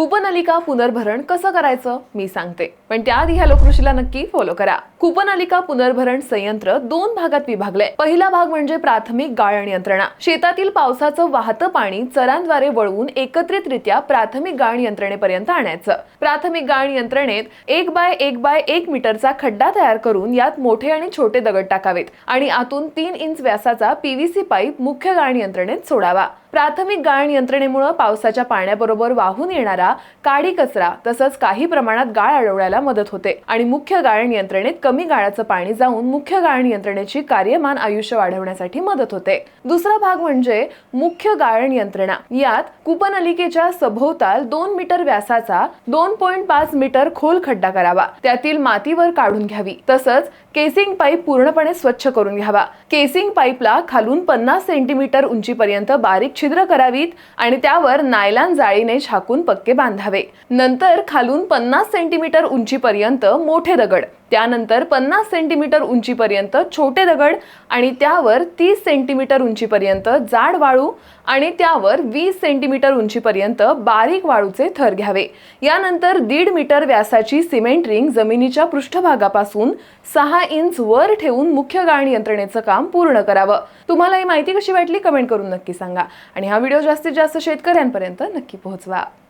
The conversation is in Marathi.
कूपनलिका पुनर्भरण कसं करायचं मी सांगते. पण त्याआधी ह्या लोककृषीला नक्की फॉलो करा. कूपनलिका पुनर्भरण संयंत्र दोन भागात विभागले पहिला भाग म्हणजे प्राथमिक गाळण यंत्रणा शेतातील पावसाचं वाहतं पाणी चरांद्वारे वळवून एकत्रितरित्या प्राथमिक गाळण यंत्रणेपर्यंत आणायचं. प्राथमिक गाळण यंत्रणेत एक बाय एक बाय एक मीटरचा खड्डा तयार करून यात मोठे आणि छोटे दगड टाकावेत आणि आतून तीन इंच व्यासाचा पीव्हीसी पाईप मुख्य गाळण यंत्रणेत सोडावा. प्राथमिक गाळण यंत्रणेमुळे पावसाच्या पाण्याबरोबर वाहून येणारा काडी कचरा तसंच काही प्रमाणात गाळ अडवण्याला मदत होते. आणि मुख्य गाळण यंत्रणेत कमी गाळाचं पाणी जाऊन मुख्य गाळण यंत्रणेची कार्यमान आयुष्य वाढवण्यासाठी मदत होते. दुसरा भाग म्हणजे मुख्य गाळण यंत्रणा यात कुपनलिकेच्या सभोवताल दोन मीटर व्यासाचा दोन पॉईंट पाच मीटर खोल खड्डा करावा. त्यातील मातीवर काढून घ्यावी. तसंच केसिंग पाईप पूर्णपणे स्वच्छ करून घ्यावा. केसिंग पाईपला खालून पन्नास सेंटीमीटर उंचीपर्यंत बारीक छिद्र करावीत आणि त्यावर नायलॉन जाळीने झाकून पक्के बांधावे. नंतर खालून पन्नास सेंटीमीटर उंचीपर्यंत मोठे दगड. त्यानंतर पन्नास सेंटीमीटर उंचीपर्यंत छोटे दगड आणि त्यावर तीस सेंटीमीटर उंचीपर्यंत जाड वाळू आणि त्यावर वीस सेंटीमीटर उंचीपर्यंत बारीक वाळूचे थर घ्यावे. यानंतर दीड मीटर व्यासाची सिमेंट रिंग जमिनीच्या पृष्ठभागापासून सहा इंच वर ठेवून मुख्य गाळण यंत्रणेचं काम पूर्ण करावं. तुम्हाला ही माहिती कशी वाटली कमेंट करून नक्की सांगा. आणि हा व्हिडिओ जास्तीत जास्त शेतकऱ्यांपर्यंत नक्की पोहोचवा.